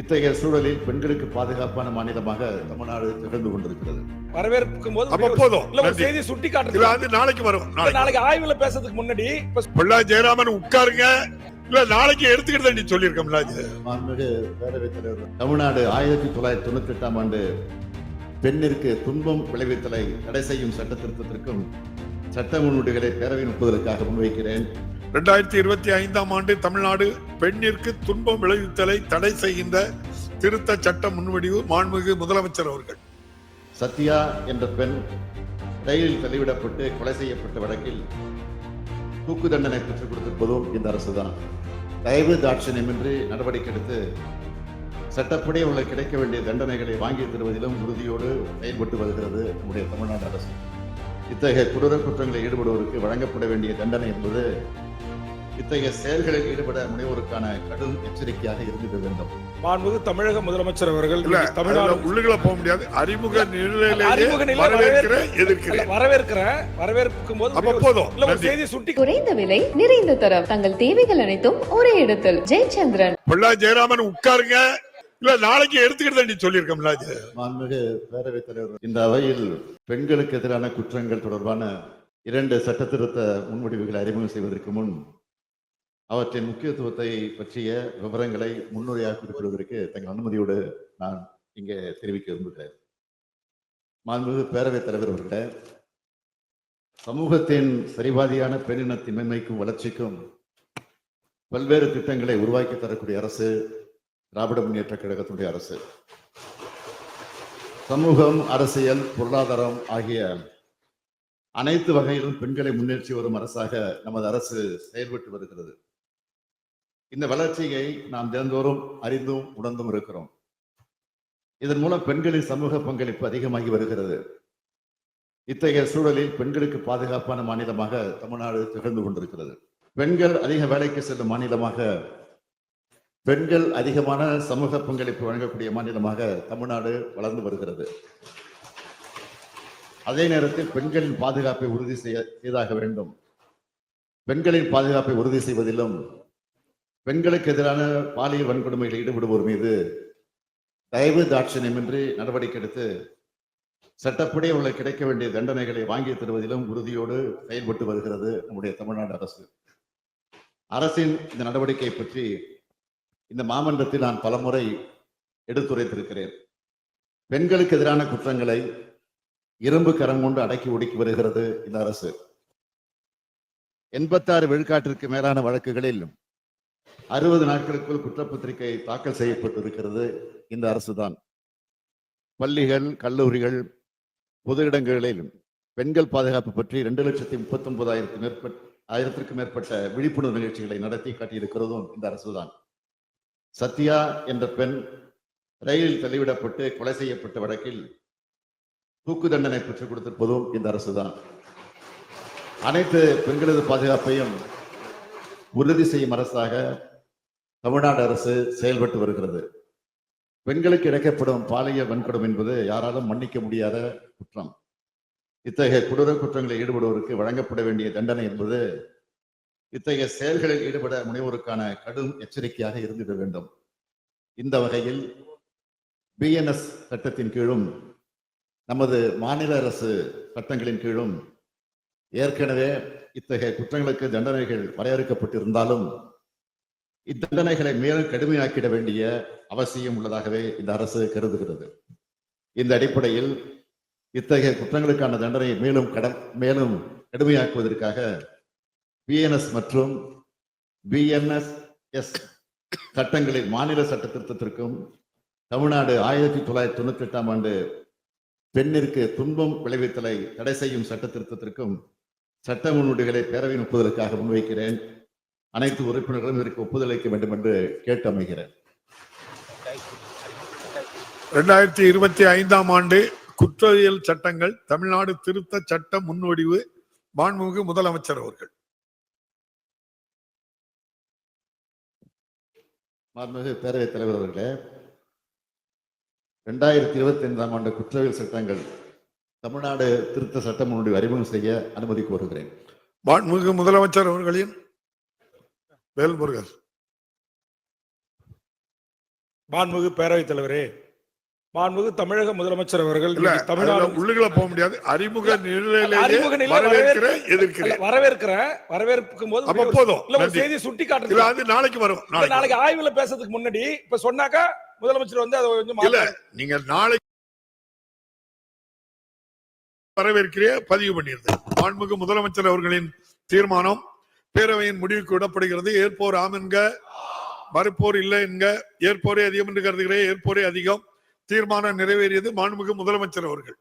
இத்தகைய சூழலில் பெண்களுக்கு பாதுகாப்பான மாநிலமாக தமிழ்நாடு திகழ்ந்து கொண்டிருக்கிறது. வரவேற்கும் போது அப்ப போதும். இல்ல ஒரு நன்றி. செய்தி சுட்டி காட்டுறது நாளைக்கு வரும். நாளைக்கு. ஆய்வுல பேசுறதுக்கு முன்னாடி பொள்ளா ஜெயராமன் உட்காருங்க. இல்ல நாளைக்கு எடுத்துக்கிட்டு நீ சொல்லியிருக்கோம்ல அது மாண்புமிகு பேரவைத் தலைவர் தமிழ்நாடு ஆயிரத்தி தொள்ளாயிரத்தி தொண்ணூத்தி எட்டாம் ஆண்டு பெண்ணிற்கு துன்பம் விளைவித்தலை தடை செய்யும் சட்ட திருத்தத்திற்கும் சட்ட முன்வடிவுகளை பேரவையின் ஒப்புதலுக்காக முன்வைக்கிறேன். ரெண்டாயிரத்தி இருபத்தி ஐந்தாம் ஆண்டு தமிழ்நாடு பெண்ணிற்கு துன்பம் விளைவித்தலை தடை செய்கின்ற திருத்த சட்ட முன்வடிவு மாண்புமிகு முதலமைச்சர் அவர்கள். சத்யா என்ற பெண் ரயிலில் தள்ளிவிடப்பட்டு கொலை செய்யப்பட்ட வழக்கில் தூக்கு தண்டனை பெற்றுக் கொடுத்திருப்பதும் இந்த அரசுதான். தயவு தாட்சணியமின்றி நடவடிக்கை எடுத்து சட்டப்படி அவர்களுக்கு கிடைக்க வேண்டிய தண்டனைகளை வாங்கி தருவதிலும் உறுதியோடு செயல்பட்டு வருகிறது நம்முடைய தமிழ்நாடு அரசு. இத்தகைய கொடூர குற்றங்களில் ஈடுபடுவோருக்கு வழங்கப்பட வேண்டிய தண்டனை என்பது இத்தகைய செயல்களில் ஈடுபட முனைவோருக்கான கடும் எச்சரிக்கையாக இருந்திட வேண்டும். மாண்புமிகு தமிழக முதலமைச்சர் அவர்கள் தமிழ்நாடு அதுல உள்ளுக்குள்ள போக முடியாது. அறிமுக நிலையிலேயே அறிமுக நிலை வரவேற்கிற இல்ல, எதிர்க்கிறேன். வரவேற்கிறேன். வரவேற்கும் போது அப்ப போதும். இல்ல ஒரு நன்றி. செய்தி சுட்டி குறைந்த விலை நிறைந்த தரம். தங்கள் தேவைகள் அனைத்தும் ஒரே இடத்தில். ஜெயச்சந்திரன். பொள்ளா ஜெயராமன் உட்காருங்க. இல்ல நாளைக்கு எடுத்துக்கிட்டு நீ சொல்லியிருக்கோம்ல அது மாண்புமிகு பேரவைத் தலைவர் இந்த அவையில் பெண்களுக்கு எதிரான குற்றங்கள் தொடர்பான இரண்டு சட்டத்திருத்த முன்வடிவுகளை அறிமுகம் செய்வதற்கு முன் அவற்றின் முக்கியத்துவத்தை பற்றிய விவரங்களை முன்னுரையாக குறிப்பிடுவதற்கு தங்கள் அனுமதியோடு நான் இங்கே தெரிவிக்க விரும்புகிறேன். மாண்புமிகு பேரவைத் தலைவர் அவர்களே சமூகத்தின் சரிவாதியான பெண்ணினத்தின் மேன்மைக்கும் வளர்ச்சிக்கும் பல்வேறு திட்டங்களை உருவாக்கி தரக்கூடிய அரசு திராவிட முன்னேற்ற கழகத்தினுடைய அரசு. சமூகம் அரசியல் பொருளாதாரம் ஆகிய அனைத்து வகையிலும் பெண்களை முன்னேற்றி வரும் அரசாக நமது அரசு செயல்பட்டு வருகிறது. இந்த வளர்ச்சியை நாம் தினந்தோறும் அறிந்தும் உணர்ந்தும் இருக்கிறோம். இதன் மூலம் பெண்களின் சமூக பங்களிப்பு அதிகமாகி வருகிறது. இத்தகைய சூழலில் பெண்களுக்கு பாதுகாப்பான மாநிலமாக தமிழ்நாடு திகழ்ந்து கொண்டிருக்கிறது. பெண்கள் அதிக வேலைக்கு செல்லும் மாநிலமாக பெண்கள் அதிகமான சமூக பங்களிப்பு வழங்கக்கூடிய மாநிலமாக தமிழ்நாடு வளர்ந்து வருகிறது. அதே நேரத்தில் பெண்களின் பாதுகாப்பை உறுதி செய்ய செய்தாக வேண்டும். பெண்களின் பாதுகாப்பை உறுதி செய்வதிலும் பெண்களுக்கு எதிரான பாலியல் வன்கொடுமைகளில் ஈடுபடுவோர் மீது தயவு தாட்சணியமின்றி நடவடிக்கை எடுத்து சட்டப்படி அவர்களுக்கு கிடைக்க வேண்டிய தண்டனைகளை வாங்கி தருவதிலும் உறுதியோடு செயல்பட்டு வருகிறது நம்முடைய தமிழ்நாடு அரசு. அரசின் இந்த நடவடிக்கை பற்றி இந்த மாமன்றத்தில் நான் பலமுறை எடுத்துரைத்திருக்கிறேன். பெண்களுக்கு எதிரான குற்றங்களை இரும்பு கரம் கொண்டு அடக்கி ஒடுக்கி வருகிறது இந்த அரசு. எண்பத்தாறு விழுக்காட்டிற்கு மேலான வழக்குகளில் அறுபது நாட்களுக்குள் குற்றப்பத்திரிகை தாக்கல் செய்யப்பட்டிருக்கிறது இந்த அரசுதான். பள்ளிகள் கல்லூரிகள் பொது இடங்களில் பெண்கள் பாதுகாப்பு பற்றி ரெண்டு லட்சத்தி முப்பத்தி ஒன்பதாயிரத்து மேற்பட்ட ஆயிரத்திற்கும் மேற்பட்ட விழிப்புணர்வு நிகழ்ச்சிகளை நடத்தி காட்டியிருக்கிறதும் இந்த அரசுதான். சத்யா என்ற பெண் ரயிலில் தள்ளிவிடப்பட்டு கொலை செய்யப்பட்ட வழக்கில் தூக்கு தண்டனை பெற்றுக் கொடுத்திருப்பதும் இந்த அரசுதான். அனைத்து பெண்களது பாதுகாப்பையும் உறுதி செய்யும் அரசாக தமிழ்நாடு அரசு செயல்பட்டு வருகிறது. பெண்களுக்கு இழைக்கப்படும் பாலியல் வன்கொடும் என்பது யாராலும் மன்னிக்க முடியாத குற்றம். இத்தகைய கொடூர குற்றங்களில் ஈடுபடுவோருக்கு வழங்கப்பட வேண்டிய தண்டனை என்பது இத்தகைய செயல்களில் ஈடுபட முனைவோருக்கான கடும் எச்சரிக்கையாக இருந்திட வேண்டும். இந்த வகையில் பிஎன்எஸ் சட்டத்தின் கீழும் நமது மாநில அரசு சட்டங்களின் கீழும் ஏற்கனவே இத்தகைய குற்றங்களுக்கு தண்டனைகள் வரையறுக்கப்பட்டிருந்தாலும் இத்தண்டனைகளை மேலும் கடுமையாக்கிட வேண்டிய அவசியம் உள்ளதாகவே இந்த அரசு கருதுகிறது. இந்த அடிப்படையில் இத்தகைய குற்றங்களுக்கான தண்டனையை மேலும் கட மேலும் கடுமையாக்குவதற்காக பிஎன்எஸ் மற்றும் பிஎன்எஸ் எஸ் சட்டங்களில் மாநில சட்ட திருத்தத்திற்கும் தமிழ்நாடு ஆயிரத்தி தொள்ளாயிரத்தி தொண்ணூத்தி எட்டாம் ஆண்டு பெண்ணிற்கு துன்பம் விளைவித்தலை தடை செய்யும் சட்ட திருத்தத்திற்கும் சட்ட முன்வடிவுகளை பேரவையின் ஒப்புதலுக்காக முன்வைக்கிறேன். அனைத்து உறுப்பினர்களும் இதற்கு ஒப்புதல் அளிக்க வேண்டும் என்று கேட்டு அமைகிறேன். ரெண்டாயிரத்தி இருபத்தி ஐந்தாம் ஆண்டு குற்றவியல் சட்டங்கள் தமிழ்நாடு திருத்த சட்ட முன்வடிவு மாண்புமிகு முதலமைச்சர் அவர்கள். மாண்புமிகு பேரவைத் தலைவர் அவர்களே ரெண்டாயிரத்தி இருபத்தி ஐந்தாம் ஆண்டு குற்றவியல் சட்டங்கள் தமிழ்நாடு திருத்த சட்டம் முன்வடிவு அறிமுகம் செய்ய அனுமதி கோருகிறேன். மாண்புமிகு முதலமைச்சர் அவர்களின் வேல்முருகன். மாண்புமிகு பேரவைத் தலைவரே மாண்புமிகு தமிழக முதலமைச்சர் அவர்கள் தமிழ்நாடு அதுல உள்ளுக்குள்ள போக முடியாது. அறிமுக நிலையிலேயே அறிமுக நிலை வரவேற்கிற இல்ல, எதிர்க்கிறேன். வரவேற்கிறேன். வரவேற்கும் போது அப்ப போதும். இல்ல ஒரு. செய்தி சுட்டி காட்டுறது அது நாளைக்கு வரும் நாளைக்கு. ஆய்வுல பேசுறதுக்கு முன்னாடி இப்ப சொன்னாக்கா முதலமைச்சர் வந்து அதை கொஞ்சம் இல்ல நீங்க நாளைக்கு வரவேற்கிற பதிவு பண்ணியிருந்தேன் மாண்புமிகு முதலமைச்சர் அவர்களின் தீர்மானம் பேரவையின் முடிவுக்கு விடப்படுகிறது. ஏற்போர் ஆம் என்க மறுப்போர் இல்லை என்க ஏற்போரே அதிகம் என்று கருதுகிறேன். ஏற்போரே அதிகம். தீர்மானம் நிறைவேறியது மாண்புமிகு முதலமைச்சர் அவர்கள்.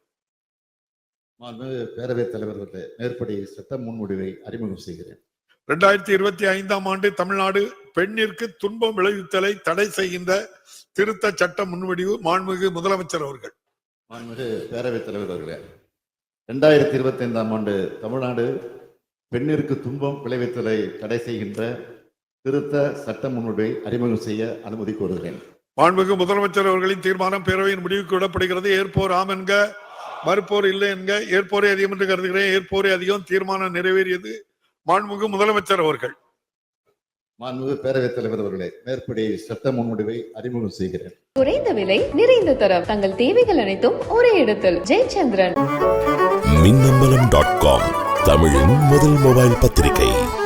பேரவைத் தலைவர் மேற்படி சட்ட முன்வடிவை அறிமுகம் செய்கிறேன். இரண்டாயிரத்தி இருபத்தி ஐந்தாம் ஆண்டு தமிழ்நாடு பெண்ணிற்கு துன்பம் விளைவித்தலை தடை செய்கின்ற திருத்த சட்ட முன்வடிவு மாண்புமிகு முதலமைச்சர் அவர்கள். மாண்புமிகு பேரவைத் தலைவர் அவர்களே இரண்டாயிரத்தி இருபத்தி ஐந்தாம் ஆண்டு தமிழ்நாடு பெண்ணிற்கு துன்பம் விளைவித்தலை தடை செய்கின்ற திருத்த சட்ட முன்வடிவை அறிமுகம் செய்ய அனுமதி கோருகிறேன். மாண்புமிகு முதலமைச்சர் அவர்களின் தீர்மானம் பேரவையின் முடிவுக்கு விடப்படுகிறது. ஏற்போர் ஆம் என்க மறுப்போர் இல்லை என்க ஏற்போரே அதிகம் என்று கருதுகிறேன். ஏற்போரே அதிகம் தீர்மானம் நிறைவேறியது மாண்புமிகு முதலமைச்சர் அவர்கள். மாண்புமிகு பேரவைத் தலைவர் அவர்களே மேற்படி சட்ட முன்வடிவை அறிமுகம் செய்கிறேன். குறைந்த விலை நிறைந்த தரம் தங்கள் தேவைகள் அனைத்தும் ஒரே இடத்தில். ஜெயச்சந்திரன். மின்னம்பலம் டாட் காம் தமிழின் முதல் மொபைல் பத்திரிகை.